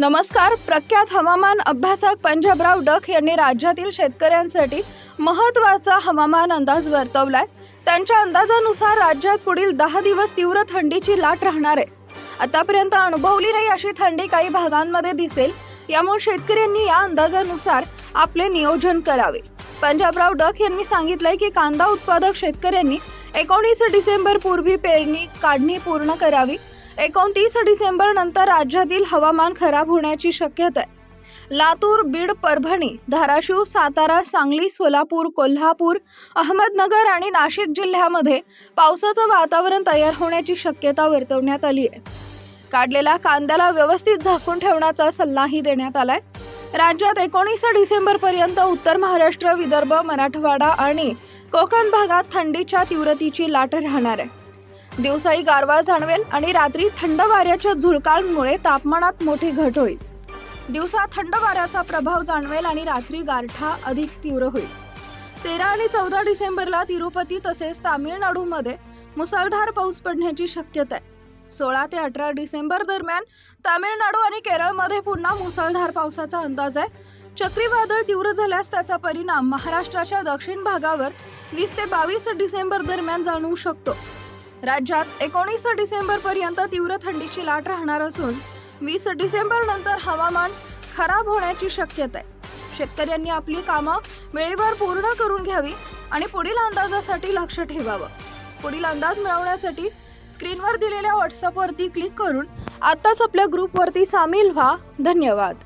नमस्कार. प्रख्यात हवामान अभ्यासक पंजाबराव डक यांनी राज्यातील शेतकऱ्यांसाठी महत्त्वाचा हवामान अंदाज वर्तवलाय. त्यांच्या अंदाजानुसार राज्यात पुढील दहा दिवस तीव्र थंडीची लाट राहणार आहे. आतापर्यंत अनुभवली नाही अशी थंडी काही भागांमध्ये दिसेल. यामुळे शेतकऱ्यांनी या अंदाजानुसार आपले नियोजन करावे. पंजाबराव डक यांनी सांगितलंय की कांदा उत्पादक शेतकऱ्यांनी एकोणीस डिसेंबर पूर्वी पेरणी काढणी पूर्ण करावी. एकोणतीस डिसेंबर नंतर राज्यातील हवामान खराब होण्याची शक्यता आहे. लातूर बीड परभणी धाराशिव सातारा सांगली सोलापूर कोल्हापूर अहमदनगर आणि नाशिक जिल्ह्यामध्ये पावसाचं वातावरण तयार होण्याची शक्यता वर्तवण्यात आली आहे. काढलेल्या कांद्याला व्यवस्थित झाकून ठेवण्याचा सल्लाही देण्यात आलाय. राज्यात एकोणीस डिसेंबर पर्यंत उत्तर महाराष्ट्र विदर्भ मराठवाडा आणि कोकण भागात थंडीच्या तीव्रतेची लाट राहणार आहे. दिवसाही गारवा जाणवेल आणि रात्री थंड वाऱ्याच्या झुळकांमुळे तापमानात मोठी घट होईल. दिवसा थंड वाऱ्याचा प्रभाव जाणवेल आणि रात्री गारठा अधिक तीव्र होईल. तेरा आणि चौदा डिसेंबरला तिरुपती तसेच तामिळनाडूमध्ये मुसळधार पाऊस पडण्याची शक्यता आहे. सोळा ते अठरा डिसेंबर दरम्यान तामिळनाडू आणि केरळमध्ये पुन्हा मुसळधार पावसाचा अंदाज आहे. चक्रीवादळ तीव्र झाल्यास त्याचा परिणाम महाराष्ट्राच्या दक्षिण भागावर वीस ते बावीस डिसेंबर दरम्यान जाणवू शकतो. राज्यात एकोणीस डिसेंबर पर्यंत तीव्र थंडीची लाट राहणार असून वीस डिसेंबर नंतर हवामान खराब होण्याची शक्यता आहे शेतकऱ्यांनी आपली कामं वेळेवर पूर्ण करून घ्यावी आणि पुढील अंदाजासाठी लक्ष ठेवावं. पुढील अंदाज मिळवण्यासाठी स्क्रीनवर दिलेल्या व्हॉट्सअपवरती क्लिक करून आत्ताच आपल्या ग्रुपवरती सामील व्हा. धन्यवाद.